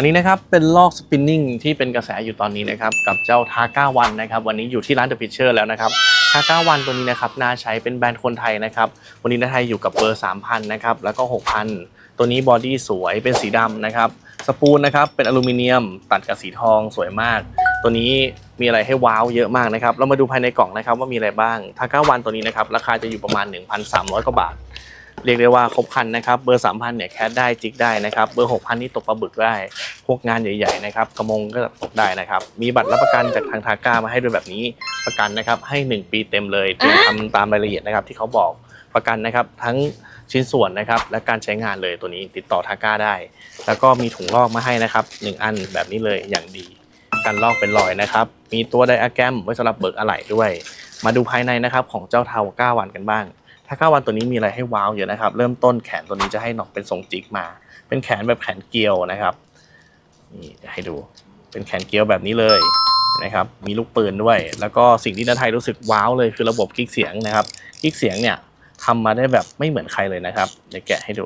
อันนี้นะครับเป็นลอกสปินนิ่งที่เป็นกระแสอยู่ตอนนี้นะครับกับเจ้าทาก้าวันนะครับวันนี้อยู่ที่ร้านเดอะพิเชอร์แล้วนะครับทาก้าวันตัวนี้นะครับน่าใช้เป็นแบรนด์คนไทยนะครับวันนี้นาไทยอยู่กับเบอร์ 3,000นะครับแล้วก็ 6,000 ตัวนี้บอดี้สวยเป็นสีดำนะครับสปูลนะครับเป็นอลูมิเนียมตัดกับสีทองสวยมาก ตัวนี้มีอะไรให้ว้าวเยอะมากนะครับเรามาดูภายในกล่องนะครับว่ามีอะไรบ้างทาก้าวันตัวนี้นะครับราคาจะอยู่ประมาณ 1,300กว่าบาท เรียกได้ว่าครบคันนะครับ เบอร์3,000เนี่ยแคสได้จิกได้นะครับ เบอร์6,000นี่ตกปลาบึกได้ พวกงานใหญ่ๆนะครับกระมงก็ตกได้นะครับ มีบัตรรับประกันจากทางทาก้ามาให้ด้วยแบบนี้ประกันนะครับให้ 1 ปีเต็มเลยเตรียมทำตามรายละเอียดนะครับที่เขาบอกประกันนะครับทั้งชิ้นส่วนนะครับและการใช้งานเลยตัวนี้ติดต่อทาก้าได้ แล้วก็มีถุงลอกมาให้นะครับหนึ่งอันแบบนี้เลยอย่างดีกันลอกเป็นรอยนะครับ มีตัวไดอะแกรมไว้สำหรับเบิกอะไหล่ด้วย มาดูภายในนะครับของเจ้าเทาก้าวันกันบ้าง ถ้าก้าวันตัวนี้มีอะไรให้ว้าวเยอะนะครับ เริ่มต้นแขนตัวนี้จะให้หนอกเป็นทรงจิกมา เป็นแขนแบบแขนเกลียวนะครับ นี่เดี๋ยวให้ดู เป็นแขนเกลียวแบบนี้เลยนะครับ มีลูกปืนด้วย แล้วก็สิ่งที่นาไทยรู้สึกว้าวเลยคือระบบคลิกเสียงนะครับ คลิกเสียงเนี่ยทำมาได้แบบไม่เหมือนใครเลยนะครับ เดี๋ยวแกะให้ดู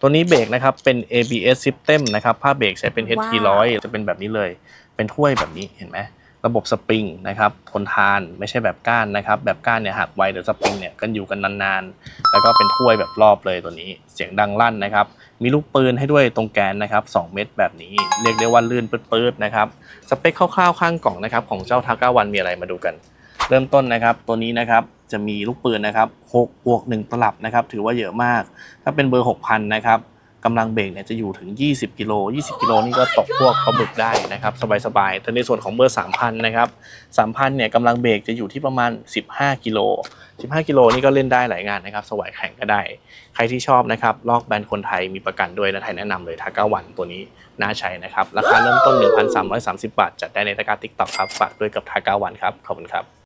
ตัวนี้เบรกนะครับ เป็น ABS System นะครับ ผ้าเบรกใช้เป็น HT 100ว้าวจะเป็นแบบนี้เลย เป็นถ้วยแบบนี้ เห็นไหม ระบบสปริงนะครับทนทานไม่ใช่แบบก้านนะครับ แบบก้านเนี่ยหักไวแต่สปริงเนี่ยกันอยู่กันนานๆ แล้วก็เป็นถ้วยแบบรอบเลยตัวนี้ เสียงดังลั่นนะครับ มีลูกปืนให้ด้วยตรงแกนนะครับ 2 เม็ดแบบนี้ เรียกได้ว่าลื่นปื๊ดๆนะครับ สเปคคร่าวๆข้างกล่องนะครับของเจ้าทาก้าวันมีอะไรมาดูกัน เริ่มต้นนะครับ ตัวนี้นะครับจะมีลูกปืนนะครับ6บวก1ตลับนะครับ ถือว่าเยอะมาก ถ้าเป็นเบอร์ 6,000 นะครับ กำลังเบรกเนี่ยจะอยู่ถึง 20 กิโล 20 กิโลนี่ก็ตกพวกปลาบึกได้นะครับ สบายๆแต่ในส่วนของเบอร์ 3,000 นะครับ 3,000 เนี่ยกำลังเบรกจะอยู่ที่ประมาณ 15 กิโล 15 กิโลนี่ก็เล่นได้หลายงานนะครับ สวายแข่งก็ได้ ใครที่ชอบนะครับ ลอกแบรนด์คนไทยมีประกันด้วยนะไทยแนะนำเลยทาก้าวันตัวนี้น่าใช้นะครับ ราคาเริ่มต้น 1,330 บาท จัดได้ในตะกร้าติ๊กต็อกครับ ฝากด้วยกับทาก้าวันครับ ขอบคุณครับ